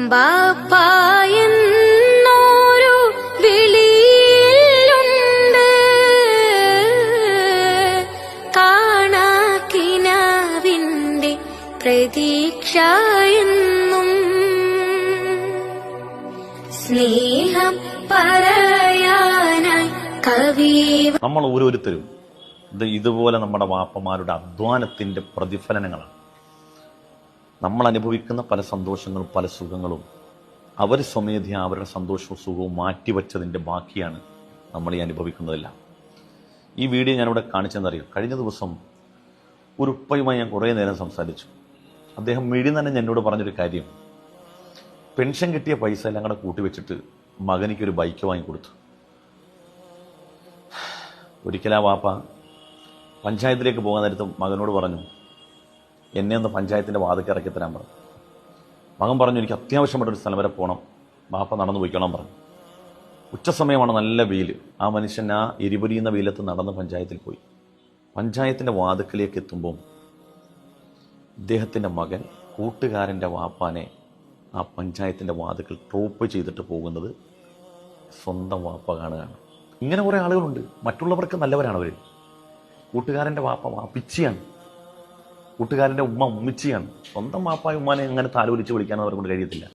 ബാപ്പായെന്നോരു സ്നേഹം പറയാനായി കവി നമ്മൾ ഓരോരുത്തരും ഇത് ഇതുപോലെ നമ്മുടെ വാപ്പമാരുടെ അധ്വാനത്തിന്റെ പ്രതിഫലനങ്ങളാണ്. നമ്മൾ അനുഭവിക്കുന്ന പല സന്തോഷങ്ങളും പല സുഖങ്ങളും അവർ സ്വമേധയ അവരുടെ സന്തോഷവും സുഖവും മാറ്റിവെച്ചതിന്റെ ബാക്കിയാണ് നമ്മൾ ഈ അനുഭവിക്കുന്നതെല്ലാം. ഈ വീഡിയോ ഞാനിവിടെ കാണിച്ചെന്നറിയാം കഴിഞ്ഞ ദിവസം ഒരു ഉപ്പയുമായി ഞാൻ കുറേ നേരം സംസാരിച്ചു. അദ്ദേഹം മിഴി തന്നെ എന്നോട് പറഞ്ഞൊരു കാര്യം. പെൻഷൻ കിട്ടിയ പൈസ എല്ലാം കൂടെ കൂട്ടിവെച്ചിട്ട് മകനിക്കൊരു ബൈക്ക് വാങ്ങിക്കൊടുത്തു ഒരിക്കലാ വാപ്പ പഞ്ചായത്തിലേക്ക് പോകാൻ നേരത്ത് മകനോട് പറഞ്ഞു എന്നെ ഒന്ന് പഞ്ചായത്തിന്റെ വാതിക്ക് ഇറക്കി തരാൻ പറഞ്ഞു. മകൻ പറഞ്ഞു എനിക്ക് അത്യാവശ്യമായിട്ടൊരു സ്ഥലം വരെ പോകണം ബാപ്പ നടന്നു പോയിക്കോളാൻ പറഞ്ഞു. ഉച്ച സമയമാണ് നല്ല വെയിൽ ആ മനുഷ്യൻ ആ എരിപൊരിയുന്ന വെയിലത്ത് നടന്ന് പഞ്ചായത്തിൽ പോയി. പഞ്ചായത്തിന്റെ വാതുക്കലേക്ക് എത്തുമ്പോൾ ഇദ്ദേഹത്തിന്റെ മകൻ കൂട്ടുകാരന്റെ വാപ്പാനെ ആ പഞ്ചായത്തിന്റെ വാതുക്കൽ ട്രോപ്പ് ചെയ്തിട്ട് പോകുന്നത് സ്വന്തം വാപ്പ കാണുകയാണ്. ഇങ്ങനെ കുറേ ആളുകളുണ്ട്. മറ്റുള്ളവർക്ക് നല്ലവരാണ് അവർ കൂട്ടുകാരന്റെ വാപ്പ വാപ്പിച്ചിയാണ് കൂട്ടുകാരന്റെ ഉമ്മ ഉമ്മിച്ചിയാണ്. സ്വന്തം മാപ്പായ ഉമ്മാനെ അങ്ങനെ താലോലിച്ച് വിളിക്കാനോ അവരെ കൊണ്ട് കഴിയത്തില്ല.